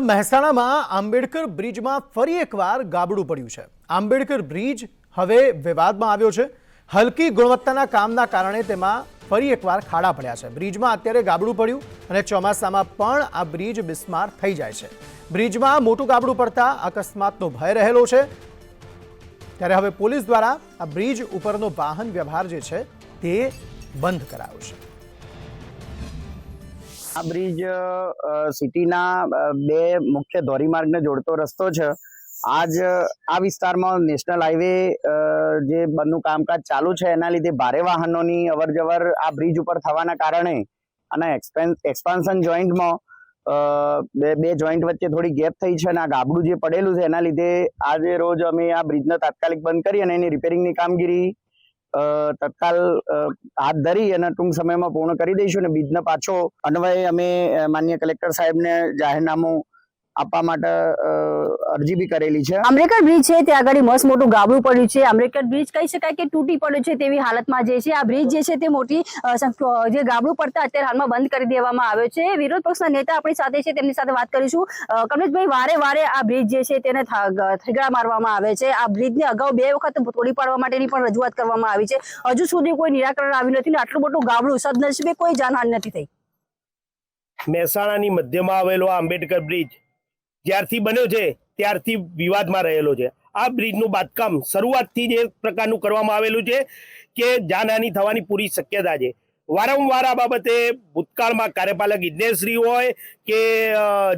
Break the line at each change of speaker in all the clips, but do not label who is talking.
મહેસાણામાં આંબેડકર બ્રિજમાં ફરી એકવાર ગાબડું પડ્યું છે. આંબેડકર બ્રિજ હવે વિવાદમાં આવ્યો છે. હલકી ગુણવત્તાના કામના કારણે તેમાં ફરી એકવાર ખાડા પડ્યા છે. બ્રિજમાં અત્યારે ગાબડું પડ્યું અને ચોમાસામાં પણ આ બ્રિજ બિસ્માર થઈ જાય છે. બ્રિજમાં મોટું ગાબડું પડતા અકસ્માતનો ભય રહેલો છે. ત્યારે હવે પોલીસ દ્વારા આ બ્રિજ ઉપરનો વાહન વ્યવહાર જે છે તે બંધ કરાયો છે.
આ બ્રિજ સિટીના બે મુખ્ય ધોરીમાર્ગને જોડતો રસ્તો છે. આજ, આ વિસ્તારમાં નેશનલ હાઈવે જે બંધનું કામકાજ ચાલુ છે, એના લીધે ભારે વાહનોની અવરજવર આ બ્રિજ ઉપર થવાના કારણે અને એક્સપાન્શન જોઈન્ટમાં બે બે જોઈન્ટ વચ્ચે થોડી ગેપ થઈ છે અને આ ગાબડું જે પડેલું છે, એના લીધે આજે રોજ અમે આ બ્રિજને તાત્કાલિક બંધ કરી અને એની રિપેરિંગની કામગીરી તત્કાલ હાથ ધરી અને ટૂંક સમયમાં પૂર્ણ કરી દઈશું અને બીજને પાછો અન્વયે અમે માન્ય કલેક્ટર સાહેબને જાહેરનામું આપવા માટે અરજી બી કરેલી છે.
આંબેડકર બ્રિજ છે ત્યાં આગળ મસ્ત મોટું ગાબડું પડ્યું છે. આંબેડકર બ્રિજ કહી શકાય કે તૂટી પડ્યું છે તેવી હાલતમાં જે છે આ બ્રિજ જે છે તે મોટી જે ગાબડું પડતા અત્યારે હાલમાં બંધ કરી દેવામાં આવ્યો છે. વિરોધ પક્ષના નેતા આપણી સાથે છે તેમની સાથે વાત કરીશું. કમલેશભાઈ વારે વારે આ બ્રિજ જે છે તેને થીગડા મારવામાં આવે છે. આ બ્રિજને અગાઉ બે વખત તોડી પાડવા માટેની પણ રજૂઆત કરવામાં આવી છે. હજુ સુધી કોઈ નિરાકરણ આવ્યું નથી ને આટલું મોટું ગાબડું સદનસીબે કોઈ જાનહાની નથી થઈ.
મહેસાણાની મધ્યમાં આવેલો આ આંબેડકર બ્રિજ જ્યારથી બન્યો છે ત્યારથી વિવાદમાં રહેલો છે. આ બ્રિજનું બાંધકામ શરૂઆતથી જ એ પ્રકારનું કરવામાં આવેલું છે કે જાનહાની થવાની પૂરી શક્યતા છે. વારંવાર આ બાબતે ભૂતકાળમાં કાર્યપાલક ઇજનેરશ્રી હોય કે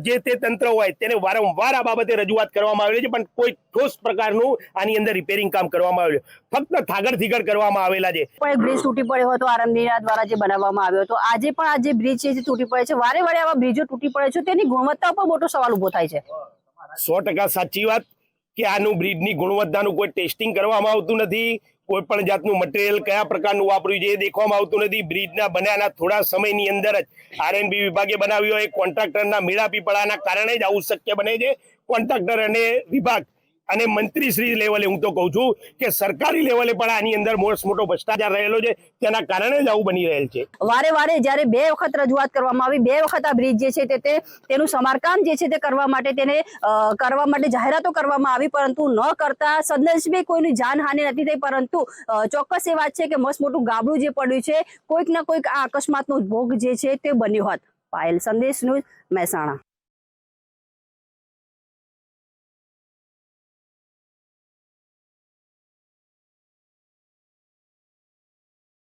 જે તે તંત્ર હોય તેને વારંવાર આ બાબતે રજૂઆત કરવામાં આવેલી છે, પણ કોઈ ઠોસ પ્રકારનું આની અંદર રિપેરિંગ કામ કરવામાં આવેલું ફક્ત થાગડ થીગડ કરવામાં આવેલા છે.
પણ બ્રિજ તૂટી પડ્યો હતો આરએમબી દ્વારા જે બનાવવામાં આવ્યો હતો, આજે પણ આ જે બ્રિજ છે જે તૂટી પડે છે, વારે વારે આવા બ્રિજો તૂટી પડે છે, તેની ગુણવત્તા પર મોટો સવાલ ઊભો થાય છે.
સો ટકા સાચી વાત કે આનું બ્રિજની ગુણવત્તાનું કોઈ ટેસ્ટિંગ કરવામાં આવતું નથી. કોઈ પણ જાતનું મટીરિયલ કયા પ્રકારનું વાપર્યું છે એ દેખવામાં આવતું નથી. બ્રિજના બન્યાના થોડા સમયની અંદર જ આરએનબી વિભાગે બનાવ્યો. હોય કોન્ટ્રાક્ટરના મેળાપીપળાના કારણે જ આવું શક્ય બને છે. કોન્ટ્રાક્ટર અને વિભાગ અને મંત્રીશ્રી લેવલે હું તો કહું છું કે સરકારી લેવલે પણ આની અંદર મોટો ભ્રષ્ટાચાર રહેલો છે. તેના કારણે જ આવું બની રહેલ છે.
વારે વારે જ્યારે બે વખત રજૂઆત કરવામાં આવી, બે વખત આ બ્રિજ જે છે તે તેનું સમારકામ જે છે તે કરવા માટે તેને કરવા માટે જાહેરાતો કરવામાં આવી, પરંતુ ન કરતા સદનસીબે કોઈની જાનહાનિ નથી થઈ, પરંતુ ચોક્કસ એ વાત છે કે મસ્ત મોટું ગાબડું જે પડ્યું છે, કોઈક ના કોઈક આ અકસ્માતનો ભોગ જે છે તે બન્યો હોત. પાયલ સંદેશ ન્યૂઝ મહેસાણા.